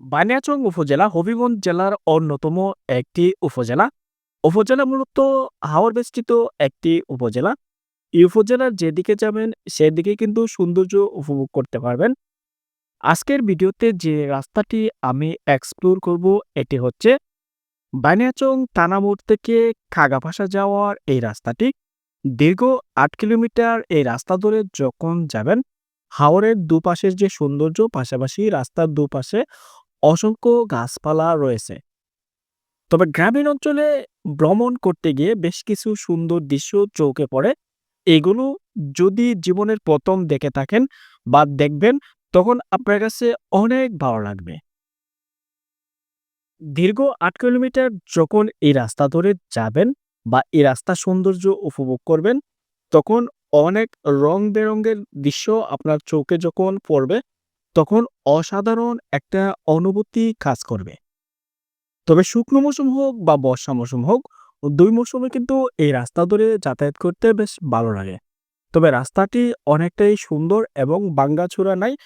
বানিয়াচং উপজেলা হবিগঞ্জ জেলার অন্যতম একটি উপজেলা। উপজেলা মূলত হাওর বেষ্টিত একটি উপজেলা। এই উপজেলার যেদিকে যাবেন, সেদিকে কিন্তু সৌন্দর্য উপভোগ করতে পারবেন। আজকের ভিডিওতে যে রাস্তাটি আমি এক্সপ্লোর করব, এটি হচ্ছে বানিয়াচং থানামোড় থেকে খাগাপাশা যাওয়ার এই রাস্তাটি। দীর্ঘ আট কিলোমিটার এই রাস্তা ধরে যখন যাবেন, হাওরের দুপাশের যে সৌন্দর্য, পাশাপাশি রাস্তার দুপাশে অসংখ্য গাছপালা রয়েছে। তবে গ্রামীণ অঞ্চলে ভ্রমণ করতে গিয়ে বেশ কিছু সুন্দর দৃশ্য চৌকে পড়ে। এগুলো যদি জীবনের প্রথম দেখে থাকেন বা দেখবেন, তখন আপনার কাছে অনেক ভালো লাগবে। দীর্ঘ আট কিলোমিটার যখন এই রাস্তা ধরে যাবেন বা এই রাস্তার সৌন্দর্য উপভোগ করবেন, তখন অনেক রং বেরঙের দৃশ্য আপনার চোখে যখন পড়বে অসাধারণ একটা অনুভূতি কাজ করবে। তবে শুকনো মৌসুম হোক বা বর্ষা মৌসুম হোক, দুই মৌসুমে কিন্তু এই রাস্তা ধরে যাতায়াত করতে বেশ ভালো লাগে। তবে রাস্তাটি অনেকটাই সুন্দর এবং ভাঙ্গাচোরা নাই,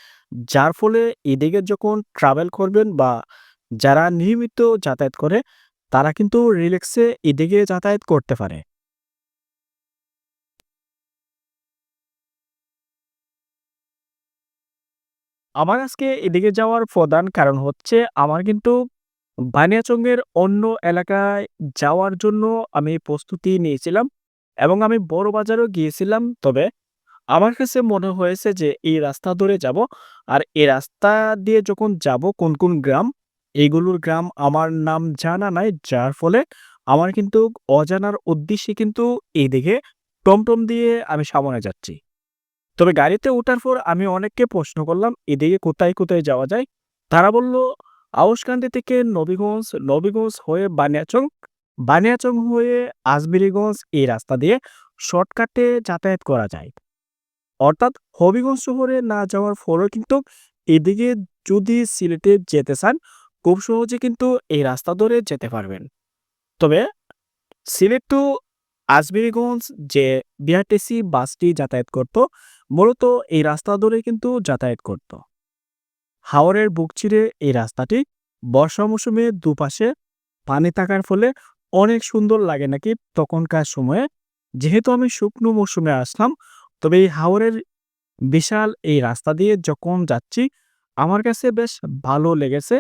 যার ফলে এদিকে যখন ট্রাভেল করবেন বা যারা নিয়মিত যাতায়াত করে, তারা কিন্তু রিল্যাক্সে এদিকে যাতায়াত করতে পারে। আমার আজকে এদিকে যাওয়ার প্রধান কারণ হচ্ছে আমার কিন্তু বানিয়াচংয়ের অন্য এলাকায় যাওয়ার জন্য আমি প্রস্তুতি নিয়েছিলাম এবং আমি বড় বাজারেও গিয়েছিলাম। তবে আমার কাছে মনে হয়েছে যে এই রাস্তা ধরে যাব আর এই রাস্তা দিয়ে যখন যাব কোন কোন গ্রাম এইগুলোর গ্রাম আমার নাম জানা নাই। যার ফলে আমার কিন্তু অজানার উদ্দেশ্যে কিন্তু এইদিকে টমটম দিয়ে আমি সামনে যাচ্ছি। তবে গাড়িতে ওঠার পর আমি অনেককে প্রশ্ন করলাম, এদিকে কোথায় কোথায় যাওয়া যায়? তারা বলল আউসকান্দি থেকে নবীগঞ্জ নবীগঞ্জ হয়ে বানিয়াচং বানিয়াচং হয়ে আজমিরিগঞ্জ এই রাস্তা দিয়ে শর্টকাটে যাতায়াত করা যায়। অর্থাৎ হবিগঞ্জ শহরে না যাওয়ার ফলেও কিন্তু এদিকে যদি সিলেটে যেতে চান, খুব সহজে কিন্তু এই রাস্তা ধরে যেতে পারবেন। তবে সিলেট টু আজমিরিগঞ্জ যে বিআরটিসি বাসটি যাতায়াত করত মূলত এই রাস্তা ধরে কিন্তু যাতায়াত করত। হাওরের বুক চিরে এই রাস্তাটি বর্ষা মৌসুমে দুপাশে পানি থাকার ফলে অনেক সুন্দর লাগে নাকি তখনকার সময়ে। যেহেতু আমি শুকনো মৌসুমে আসলাম, তবে এই হাওরের বিশাল এই রাস্তা দিয়ে যখন যাচ্ছি, আমার কাছে বেশ ভালো লেগেছে।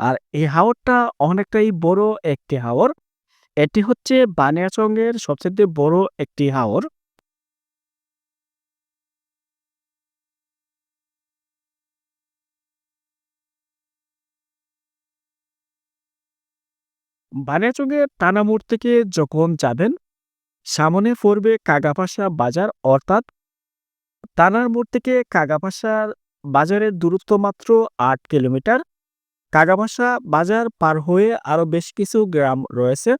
আর এই হাওরটা অনেকটাই বড় একটি হাওর। এটি হচ্ছে বানিয়াচংয়ের সবচেয়ে বড় একটি হাওর। বানিয়াচংয়ের টানামোড় থেকে যখন যাবেন সামনে পড়বে কাগাপাশা বাজার, অর্থাৎ টানার মোড় থেকে কাগাপাশার বাজারের দূরত্ব মাত্র আট কিলোমিটার। কাগাপাশা বাজার পার হয়ে আরও বেশ কিছু গ্রাম রয়েছে।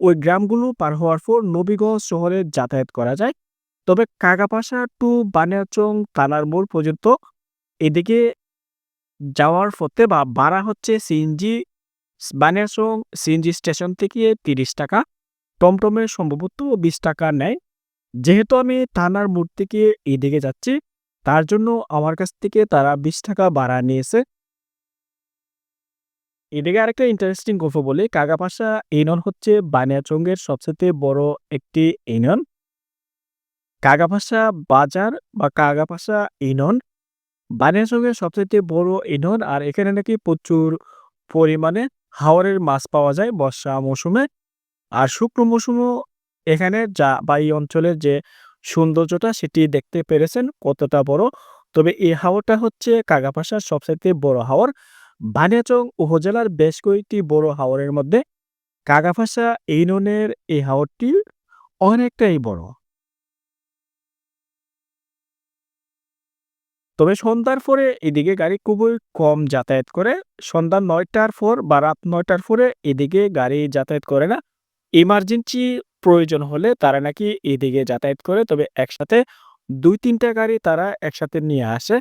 ওই গ্রামগুলো পার হওয়ার পর নবীগঞ্জ শহরে যাতায়াত করা যায়। তবে কাগাপাশা টু বানিয়াচং থানার মোড় পর্যন্ত এদিকে যাওয়ার পথে বা ভাড়া হচ্ছে সিএনজি বানিয়াচং সিএনজি স্টেশন থেকে তিরিশ টাকা, টমটমে সম্ভবত বিশ টাকা নেয়। যেহেতু আমি থানার মোড় থেকে এদিকে যাচ্ছি, তার জন্য আমার কাছ থেকে তারা বিশ টাকা ভাড়া নিয়েছে। এদিকে আরেকটা ইন্টারেস্টিং গল্প বলি কাগাপাশা ইউনিয়ন হচ্ছে বানিয়াচংয়ের সবচেয়ে বড় একটি ইউনিয়ন। কাগাপাশা বাজার বা কাগাপাশা ইউনিয়ন বানিয়াচংয়ের সবচেয়ে বড় ইউনিয়ন, আর এখানে নাকি প্রচুর পরিমাণে হাওরের মাছ পাওয়া যায় বর্ষা মৌসুমে। আর শুকনো মৌসুমও এখানে যা বা এই অঞ্চলের যে সৌন্দর্যটা সেটি দেখতে পেরেছেন কতটা বড়। তবে এই হাওরটা হচ্ছে কাগাপাশার সবচেয়ে বড় হাওর। বানিয়াচং উপজেলার বেশ কয়েকটি বড় হাওরের মধ্যে কাগাপাশা ইউনিয়নের এই হাওরটি অনেকটাই বড়। তবে সন্ধ্যার পরে এদিকে গাড়ি খুবই কম যাতায়াত করে। সন্ধ্যা নয়টার পর বা রাত নয়টার পরে এদিকে গাড়ি যাতায়াত করে না। ইমার্জেন্সি প্রয়োজন হলে তারা নাকি এদিকে যাতায়াত করে, তবে একসাথে দুই তিনটা গাড়ি তারা একসাথে নিয়ে আসে।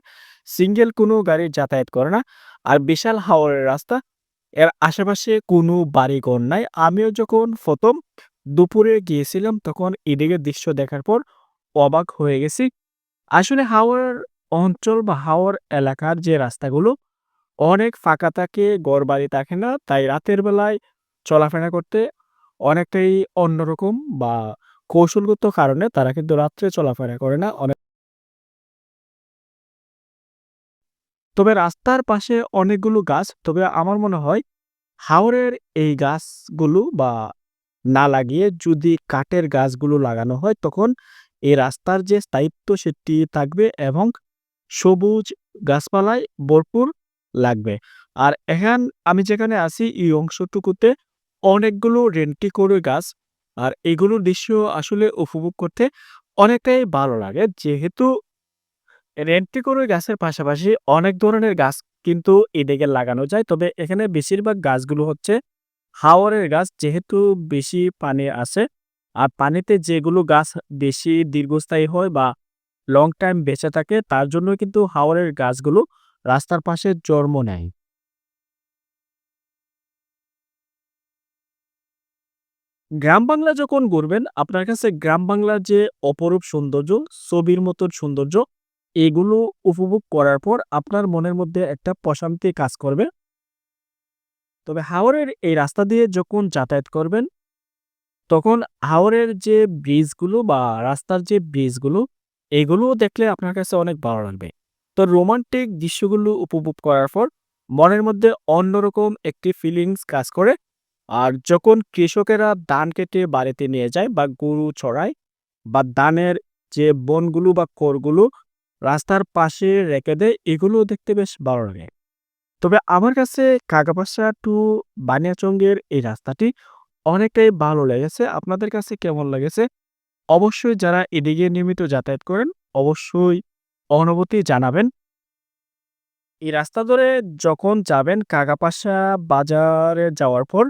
সিঙ্গেল কোনো গাড়ি যাতায়াত করে না। আর বিশাল হাওরের রাস্তা। এর আশেপাশে কোনো বাড়িঘর নাই। আমিও যখন প্রথম দুপুরে গিয়েছিলাম তখন এদিকে দৃশ্য দেখার পর অবাক হয়ে গেছি। আসলে হাওর অঞ্চল বা হাওর এলাকার যে রাস্তাগুলো অনেক ফাঁকা থাকে, ঘরবাড়ি থাকে না। তাই রাতের বেলায় চলাফেরা করতে অনেকটাই অন্যরকম বা কৌশলগত কারণে তারা কিন্তু রাত্রে চলাফেরা করে না। অনেক তবে রাস্তার পাশে অনেকগুলো গাছ। তবে আমার মনে হয় হাওরের এই গাছগুলো বা না লাগিয়ে যদি কাঠের গাছগুলো লাগানো হয় তখন এই রাস্তার যে স্থায়িত্ব সেটি থাকবে এবং সবুজ গাছপালায় ভরপুর লাগবে। আর এখান আমি যেখানে আছি, এই অংশটুকুতে অনেকগুলো রেন্টি-কোরে গাছ। আর এগুলোর দৃশ্য আসলে উপভোগ করতে অনেকটাই ভালো লাগে। যেহেতু রেন্টি-কোরে গাছের পাশাপাশি অনেক ধরনের গাছ কিন্তু এদিকে লাগানো যায়। তবে এখানে বেশিরভাগ গাছগুলো হচ্ছে হাওরের গাছ। যেহেতু বেশি পানি আছে। আর পানিতে যেগুলো গাছ বেশি দীর্ঘস্থায়ী হয় বা লং টাইম বেঁচে থাকে তার জন্য কিন্তু হাওরের গাছগুলো রাস্তার পাশে জন্ম নেয়। গ্রাম বাংলা যখন ঘুরবেন আপনার কাছে গ্রাম বাংলার যে অপরূপ সৌন্দর্য, ছবির মতন সৌন্দর্য এগুলো উপভোগ করার পর আপনার মনের মধ্যে একটা প্রশান্তি কাজ করবে। তবে হাওরের এই রাস্তা দিয়ে যখন যাতায়াত করবেন, তখন হাওরের যে ব্রিজগুলো বা রাস্তার যে ব্রিজগুলো এগুলোও দেখলে আপনার কাছে অনেক ভালো লাগবে। তো রোমান্টিক দৃশ্যগুলো উপভোগ করার পর মনের মধ্যে অন্যরকম একটি ফিলিংস কাজ করে। আর যখন কৃষকেরা ধান কেটে বাড়িতে নিয়ে যায় বা গরু ছড়ায় বা ধানের যে বনগুলো বা খড়গুলো রাস্তার পাশে রেখে দেয়, এগুলোও দেখতে বেশ ভালো লাগে। তবে আমার কাছে কাগাবাসা টু বানিয়াচঙ্গের এই রাস্তাটি অনেকটাই ভালো লেগেছে। আপনাদের কাছে কেমন লেগেছে? অবশ্যই যারা এদিকে নিয়মিত যাতায়াত করেন অবশ্যই অনুভূতি জানাবেন। এই রাস্তা ধরে যখন যাবেন কাগাপাশা বাজারে যাওয়ার পর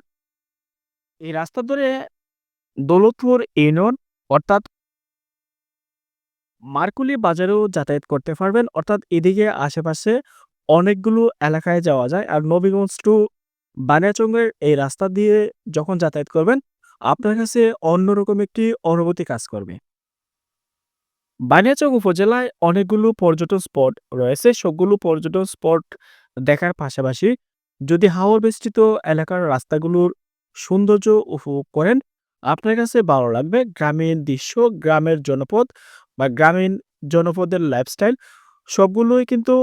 এই রাস্তা ধরে দৌলতপুর ইউনিয়ন অর্থাৎ মারকুলি বাজারেও যাতায়াত করতে পারবেন। অর্থাৎ এদিকে আশেপাশে অনেকগুলো এলাকায় যাওয়া যায়। আর নবীগঞ্জ টু বানিয়াচংয়ের এই রাস্তা দিয়ে যখন যাতায়াত করবেন, আপনার কাছে অন্যরকম একটি অনুভূতি কাজ করবে। বানিয়াচং উপজেলায় অনেকগুলো পর্যটন স্পট রয়েছে। সবগুলো পর্যটন স্পট দেখার পাশাপাশি যদি হাওর বেষ্টিত এলাকার রাস্তাগুলোর সৌন্দর্য উপভোগ করেন, আপনার কাছে ভালো লাগবে। গ্রামীণ দৃশ্য, গ্রামের জনপদ বা গ্রামীণ জনপদের লাইফস্টাইল সবগুলোই কিন্তু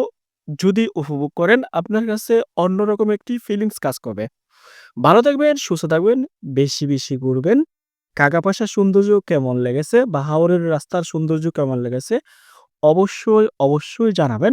যদি উপভোগ করেন আপনার কাছে অন্যরকম একটি ফিলিংস কাজ করবে। ভালো থাকবেন, সুস্থ থাকবেন, বেশি, বেশি ঘুরবেন। কাগাপাশার সৌন্দর্য কেমন লেগেছে বা হাওরের রাস্তার সৌন্দর্য কেমন লেগেছে অবশ্যই, অবশ্যই জানাবেন।